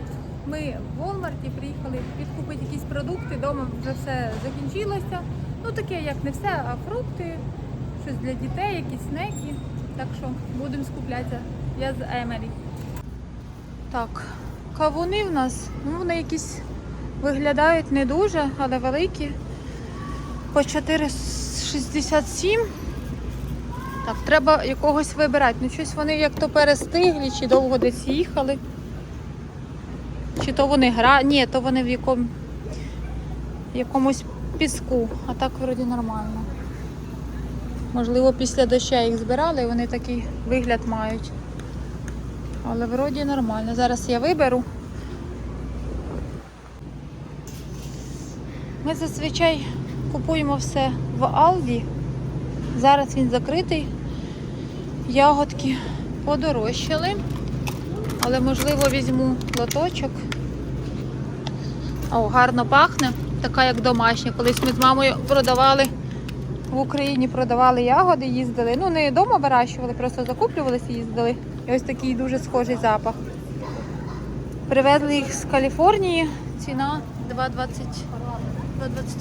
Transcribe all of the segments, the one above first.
Привіт! Ми в Walmart приїхали підкупити якісь продукти. Дома вже все закінчилося. Ну таке, як не все, а фрукти, щось для дітей, якісь снеки. Так що будемо скуплятися. Я з Емері. Так, кавуни в нас, ну вони якісь виглядають не дуже, але великі. По 4,67. Так, треба якогось вибирати. Ну щось вони як то перестиглі, чи довго десь їхали. Чи то вони гра... Ні, то вони в якому... якомусь піску, а так вроді нормально. Можливо, після дощу їх збирали і вони такий вигляд мають. Але вроді нормально. Зараз я виберу. Ми зазвичай купуємо все в Алді. Зараз він закритий. Ягодки подорожчали. Але можливо візьму лоточок. О, гарно пахне, така як домашня. Колись ми з мамою продавали в Україні, продавали ягоди, їздили. Ну, не вдома вирощували, просто закуплювалися їздили. І ось такий дуже схожий запах. Привезли їх з Каліфорнії. Ціна 2,20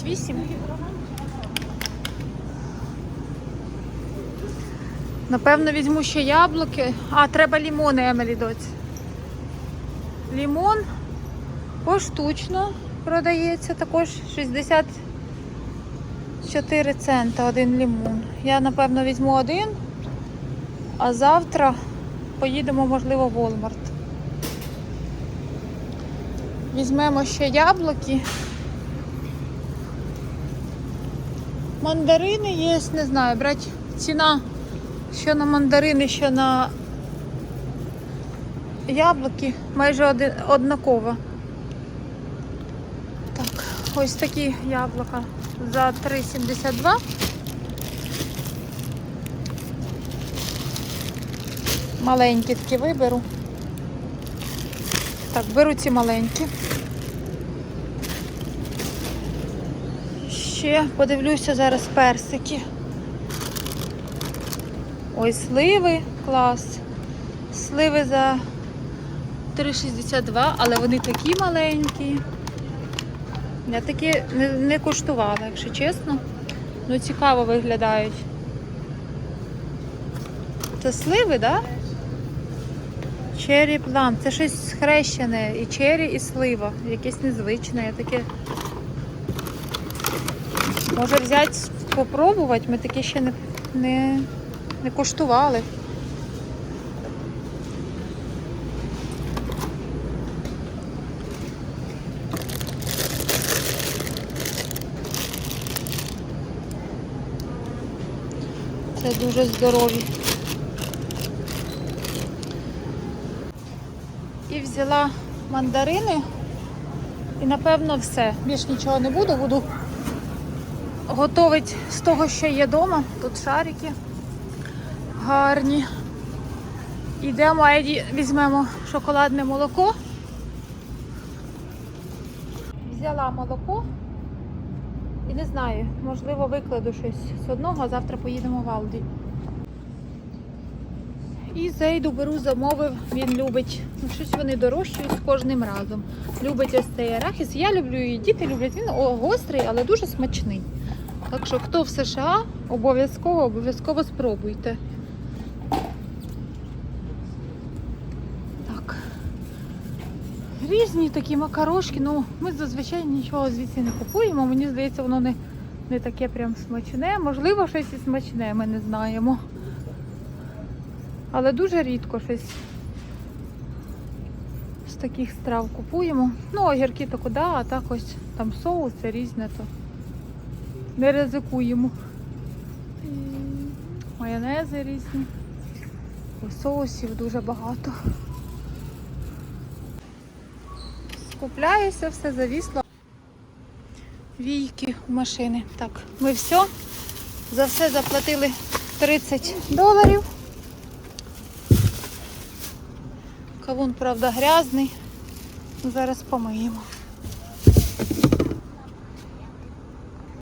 2,28. Напевно, візьму ще яблуки. А, треба лімони, Емелі доць. Лімон поштучно продається, також 64 цента один лімон. Я, напевно, візьму один, а завтра поїдемо, можливо, в Walmart. Візьмемо ще яблуки. Мандарини є, не знаю, брати ціна що на мандарини, що на яблуки майже один, однакова. Так, ось такі яблука за 3,72. Маленькі такі виберу. Так, беру ці маленькі. Ще подивлюся зараз персики. Ой, сливи, клас. Сливи за 3,62, але вони такі маленькі. Я такі не, не куштувала, якщо чесно. Ну, цікаво виглядають. Це сливи, так? Да? Черрі плам. Це щось схрещене. І черрі, і слива. Якесь незвичне. Я таке. Може взяти, попробувати, ми таке ще не, не, не куштували. Це дуже здорові. І взяла мандарини. І напевно все. Більш нічого не буду, буду готувати з того, що є вдома. Тут шарики гарні. Йдемо, Еді, візьмемо шоколадне молоко. Взяла молоко. І не знаю, можливо, викладу щось з одного, а завтра поїдемо в Алді. І зейду беру, замовив, він любить. Ну, щось вони дорожчають з кожним разом. Любить ось цей арахіс. Я люблю і діти люблять. Він гострий, але дуже смачний. Так що, хто в США, обов'язково, обов'язково спробуйте. Так. Різні такі макарошки, ну ми зазвичай нічого звідси не купуємо. Мені здається, воно не, не таке прям смачне. Можливо, щось і смачне, ми не знаємо. Але дуже рідко щось з таких страв купуємо. Ну, огірки то куди, а так ось там соуси різне, то не ризикуємо. Майонези різні. Соусів дуже багато. Скупляюся, все завісло. Війки машини. Так, ми все. За все заплатили 30 доларів. Кавун, правда, грязний. Зараз помиємо.